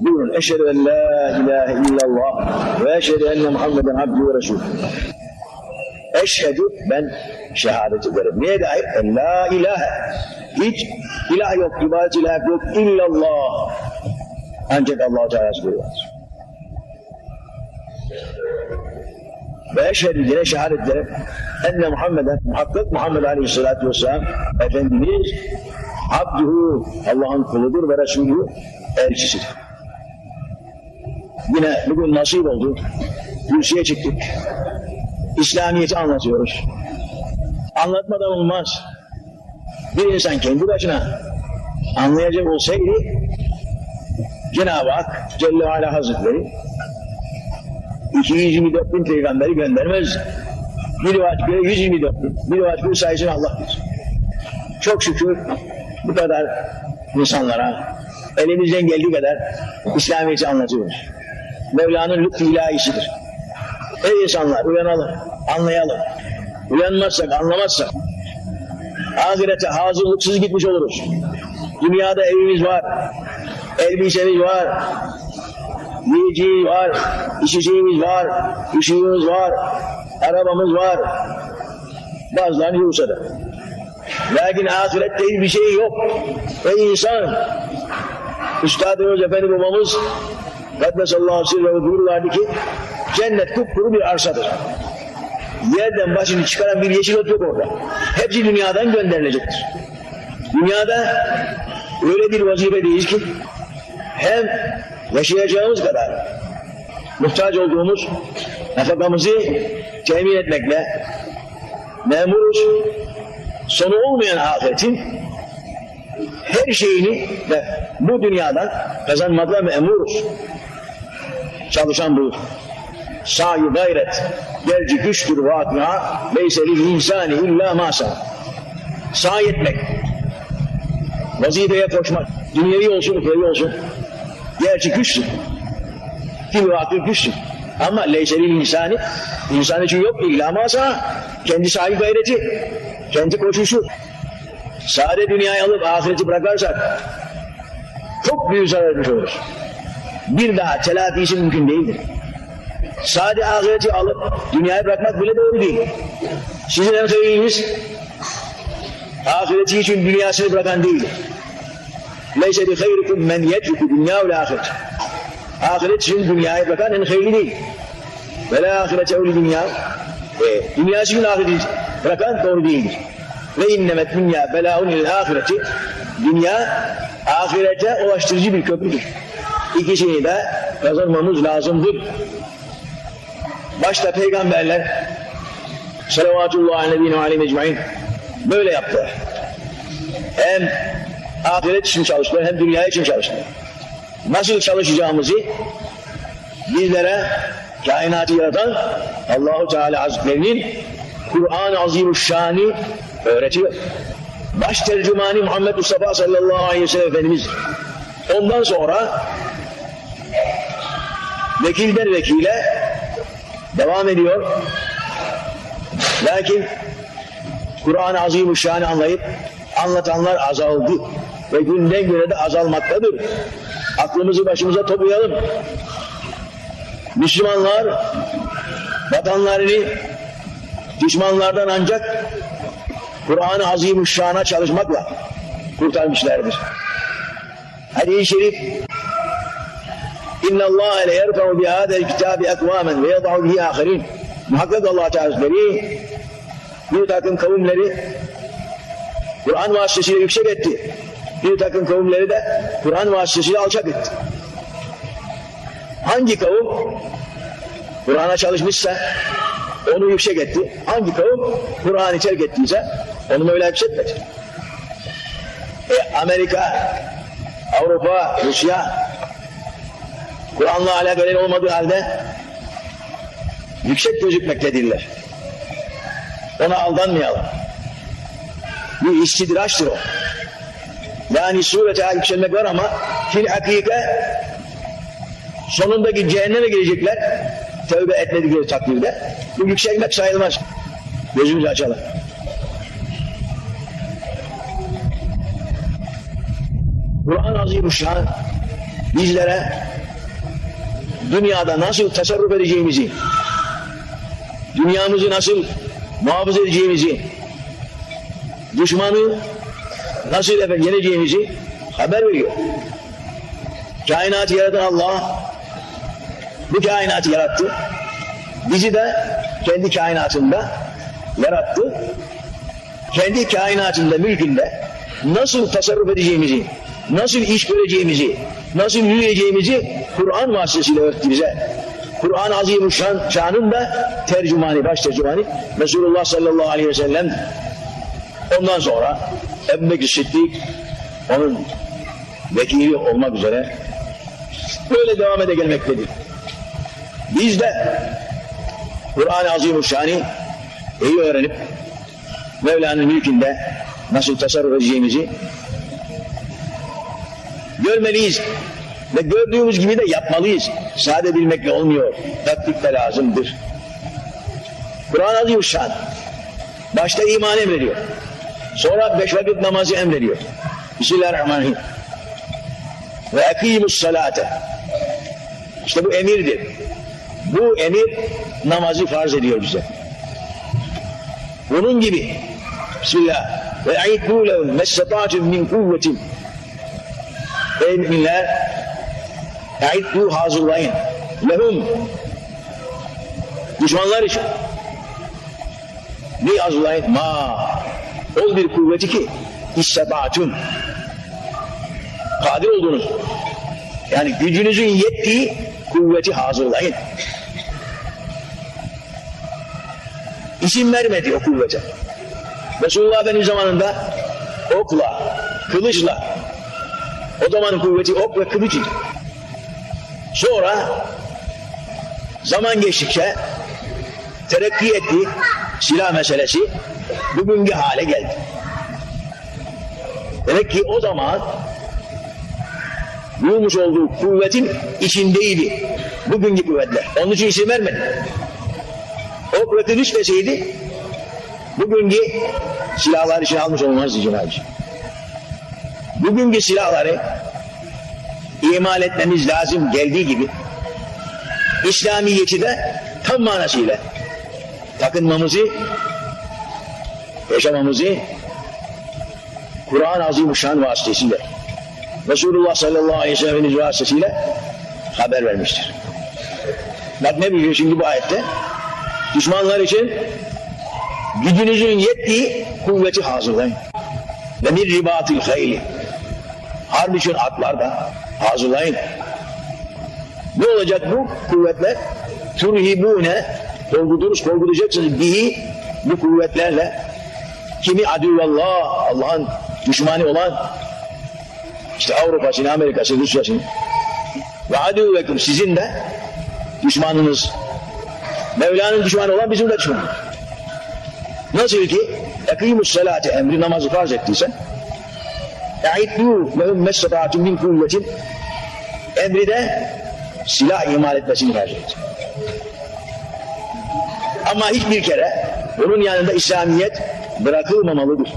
Buyurun. Eşhedü en la ilahe illallah ve eşhedü enne Muhammeden abdü ve resulü. Eşhedü ben şehadet ederim. Niye dair? En la ilahe. Hiç ilah yok, ibadet ilah yok illallah. Ancak Allah Teala vardır. Ve eşhedü yine şehadet ederim. Enne Muhammeden, muhakkak Muhammed Aleyhisselatü Vesselam Efendimiz abduhu Allah'ın kuludur ve Resulü elçisidir. Yine bugün nasip oldu. Kürsüye çıktık. İslamiyet'i anlatıyoruz. Anlatmadan olmaz. Bir insan kendi başına anlayacak olsaydı Cenab-ı Hak Celle Ala Hazretleri 224 bin peygamberi göndermez. Bir rivayet göre 124 bin. Bir rivayet göre sayısını Allah bilir. Çok şükür bu kadar insanlara elimizden geldiği kadar İslamiyet'i anlatıyoruz. Mevla'nın lütfu ilahisidir. Ey insanlar uyanalım, anlayalım. Uyanmazsak, anlamazsak ahirete hazırlıksız gitmiş oluruz. Dünyada evimiz var, elbisemiz var, yiyeceğimiz var, içeceğimiz var, ışığımız var, arabamız var. Bazılarını Bursa'da. Lakin ahirette bir şey yok. Ey insan, Üstadımız Efendi babamız Kaddesallahu sirrehu buyururlardı ki cennet kupkuru bir arsadır. Yerden başını çıkaran bir yeşil ot yok orada. Hepsi dünyadan gönderilecektir. Dünyada öyle bir vazifedeyiz ki hem yaşayacağımız kadar muhtaç olduğumuz nafakamızı temin etmekle memuruz. Sonu olmayan ahiretin her şeyini de bu dünyadan kazanmakla memuruz. Çalışan bu. Sahi gayret, gerci güçtür vakıa, leyselil insani illa masa. Sahi etmek, vazifeye koşmak, dünyevi olsun, ukrevi olsun. Gerçi güçtür. Fil vakı güçtür. Ama leyselil insani, insan için yok illa masa, kendi sahi gayreti, kendi koşuşu. Sade dünyayı alıp ahireti bırakarsak çok büyük zarar etmiş oluruz. Bir daha telafisi mümkün değildir. Sade ahireti alıp dünyayı bırakmak bile doğru değil. Sizin en hayırlınız ahireti için dünyasını bırakan değil. Leyse bi hayrikum men yetruku dünya ve ahiret. Ahiret için dünyayı bırakan en hayırlı değil. Ve la ahirete evli dünya. E, dünyası için ahireti bırakan doğru değildir. Ve innemet dünya belaun il ahireti. Dünya ahirete ulaştırıcı bir köprüdür. İkisini de kazanmamız lazımdır. Başta peygamberler salavatullah aleyhi aleyhi mecmain böyle yaptılar. Hem ahiret için çalıştılar hem dünya için çalıştılar. Nasıl çalışacağımızı bizlere kainatı yaratan Allahu Teala Hazretlerinin Kur'an-ı Azimüşşan'ı öğretiyor. Baş tercümani Muhammed Mustafa sallallahu aleyhi ve sellem Efendimiz. Ondan sonra vekilden vekile devam ediyor. Lakin Kur'an-ı Azimüşşan'ı anlayıp anlatanlar azaldı ve günden güne de azalmaktadır. Aklımızı başımıza toplayalım. Müslümanlar vatanlarını düşmanlardan ancak Kur'an-ı Azimüşşan'a çalışmakla kurtarmışlardır. Hadis-i şerif İnna Allah le yerfa'u bi hada'l kitabi akwamen ve yad'u bihi ahirin. Muhakkak Allah Teala bir takım kavimleri Kur'an vasıtasıyla yüksek etti. Bir takım kavimleri de Kur'an vasıtasıyla alçak etti. Hangi kavim Kur'an'a çalışmışsa onu yüksek etti. Hangi kavim Kur'an'ı terk ettiyse onu öyle yükseltmedi. E, Amerika, Avrupa, Rusya Kur'an'la alakalı olmadığı halde yüksek gözükmektedirler. Ona aldanmayalım. Bir istidraçtır o. Yani surete yükselmek var ama fil hakike sonundaki cehenneme girecekler tövbe etmedikleri takdirde bu yükselmek sayılmaz. Gözümüzü açalım. Kur'an Azimüşşan bizlere dünyada nasıl tasarruf edeceğimizi, dünyamızı nasıl muhafaza edeceğimizi, düşmanı nasıl efendim yeneceğimizi haber veriyor. Kainatı yaratan Allah bu kainatı yarattı. Bizi de kendi kainatında yarattı. Kendi kainatında, mülkünde nasıl tasarruf edeceğimizi, nasıl iş göreceğimizi, nasıl yürüyeceğimizi Kur'an vasıtasıyla öğretti bize. Kur'an-ı Azimuşşan şanın da tercümanı, baş tercümanı Resulullah sallallahu aleyhi ve sellem ondan sonra Ebu Bekir Sıddık onun vekili olmak üzere böyle devam ede gelmektedir. Biz de Kur'an-ı Azimuşşan'ı iyi öğrenip Mevla'nın mülkünde nasıl tasarruf edeceğimizi görmeliyiz. Ve gördüğümüz gibi de yapmalıyız. Sade bilmekle olmuyor. Tatbik de lazımdır. Kur'an Azimuşşan başta iman emrediyor. Sonra beş vakit namazı emrediyor. Bismillahirrahmanirrahim. Ve ekimus salate. İşte bu emirdir. Bu emir namazı farz ediyor bize. Bunun gibi Bismillah ve aiddu lehum messetatun min kuvvetin Ey müminler aiddu hazırlayın lehum düşmanlar için ne hazırlayın? Ma ol bir kuvveti ki issebatun kadir olduğunuz yani gücünüzün yettiği kuvveti hazırlayın. İsim vermedi o kuvvete. Resulullah Efendimiz zamanında okla, kılıçla o zamanın kuvveti ok ve kılıç idi. Sonra zaman geçtikçe terakki etti silah meselesi bugünkü hale geldi. Demek ki o zaman bulmuş olduğu kuvvetin içindeydi bugünkü kuvvetler. Onun için isim vermedi. O kuvveti düşmeseydi bugünkü silahlar için almış olmazdı Cenab-ı Bugünkü silahları imal etmemiz lazım geldiği gibi İslamiyet'i de tam manasıyla takınmamızı yaşamamızı Kur'an-ı Azimuşşan vasıtasıyla Resulullah sallallahu aleyhi ve sellem'in vasıtasıyla haber vermiştir. Bak ne biliyor şimdi bu ayette? Düşmanlar için gücünüzün yettiği kuvveti hazırlayın. Ve bir ribatil hayli. Harp için atlar da hazırlayın. Ne olacak bu kuvvetler? Turhibune. Korkuturuz, korkutacaksınız bihi bu kuvvetlerle. Kimi adüvallah Allah'ın düşmanı olan işte Avrupa'sını, Amerika'sını, Rusya'sını ve adüvekum sizin de düşmanınız. Mevla'nın düşmanı olan bizim de düşmanımız. Nasıl ki? Ekimus salate emri namazı farz ettiysen e'iddu lehum messetatun min kuvvetin emri de silah imal etmesini etti. Ama hiçbir kere bunun yanında İslamiyet bırakılmamalıdır.